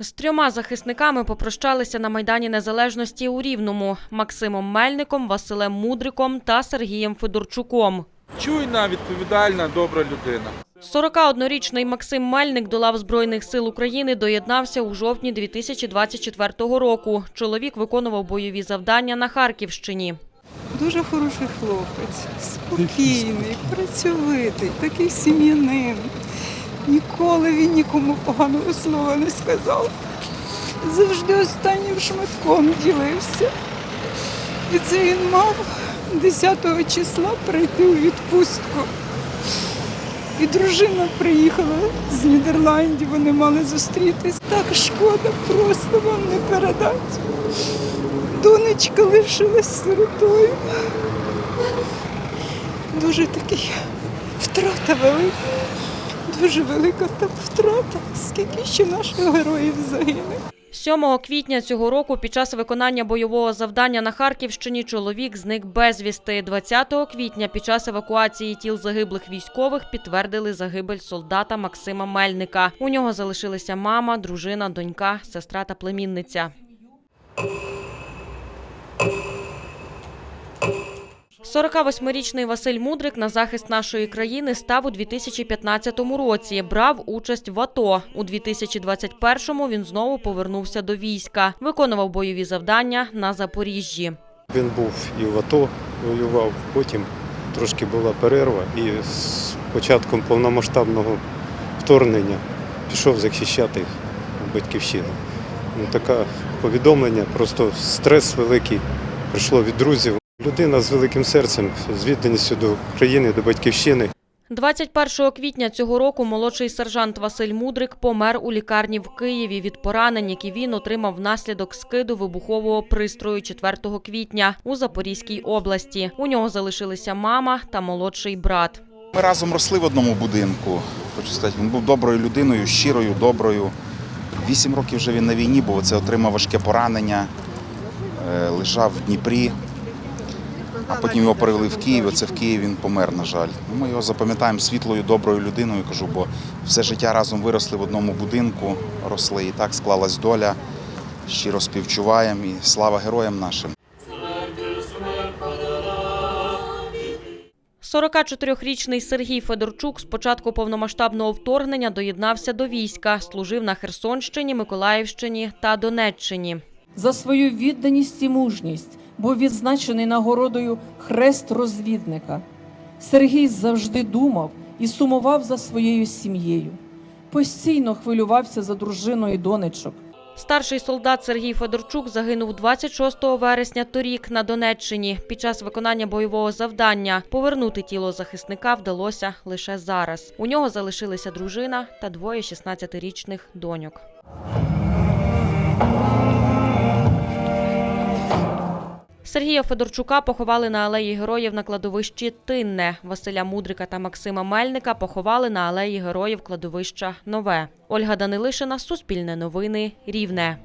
З трьома захисниками попрощалися на Майдані Незалежності у Рівному Максимом Мельником, Василем Мудриком та Сергієм Федорчуком. Чуйна, відповідальна, добра людина. 41-річний Максим Мельник до лав Збройних сил України доєднався у жовтні 2024 року. Чоловік виконував бойові завдання на Харківщині. Дуже хороший хлопець, спокійний, працьовитий, такий сім'янин. Ніколи він нікому поганого слова не сказав. Завжди останнім шматком ділився. І це він мав 10 числа прийти у відпустку. І дружина приїхала з Нідерландів, вони мали зустрітись. Так шкода, просто вам не передати. Донечка лишилась сиротою. Дуже такий втрата велика, дуже велика та втрата, скільки ще наших героїв загине. 7 квітня цього року під час виконання бойового завдання на Харківщині чоловік зник безвісти. 20 квітня під час евакуації тіл загиблих військових підтвердили загибель солдата Максима Мельника. У нього залишилися мама, дружина, донька, сестра та племінниця. 48-річний Василь Мудрик на захист нашої країни став у 2015 році. Брав участь в АТО. У 2021-му він знову повернувся до війська. Виконував бойові завдання на Запоріжжі. Він був і в АТО воював, потім трошки була перерва, і з початком повномасштабного вторгнення пішов захищати батьківщину. Ну, таке повідомлення, просто стрес великий прийшло від друзів. Людина з великим серцем, з відданістю до країни, до батьківщини. 21 квітня цього року молодший сержант Василь Мудрик помер у лікарні в Києві від поранень, які він отримав внаслідок скиду вибухового пристрою 4 квітня у Запорізькій області. У нього залишилися мама та молодший брат. Ми разом росли в одному будинку. Хочу сказати, він був доброю людиною, щирою, доброю. Вісім років вже він на війні, бо це отримав важке поранення, е, лежав в Дніпрі, а потім його перевели в Київ. Оце в Києві він помер, на жаль. Ну, Ми його запам'ятаємо світлою, доброю людиною, кажу, бо все життя разом виросли в одному будинку, росли і так склалась доля. Щиро співчуваємо і слава героям нашим. 44-річний Сергій Федорчук з початку повномасштабного вторгнення доєднався до війська, служив на Херсонщині, Миколаївщині та Донеччині. За свою відданість і мужність був відзначений нагородою Хрест розвідника. Сергій завжди думав і сумував за своєю сім'єю. Постійно хвилювався за дружиною донечок. Старший солдат Сергій Федорчук загинув 26 вересня торік на Донеччині під час виконання бойового завдання. Повернути тіло захисника вдалося лише зараз. У нього залишилися дружина та двоє 16-річних доньок. Сергія Федорчука поховали на алеї героїв на кладовищі Тинне. Василя Мудрика та Максима Мельника поховали на алеї героїв кладовища Нове. Ольга Данилишина, Суспільне новини, Рівне.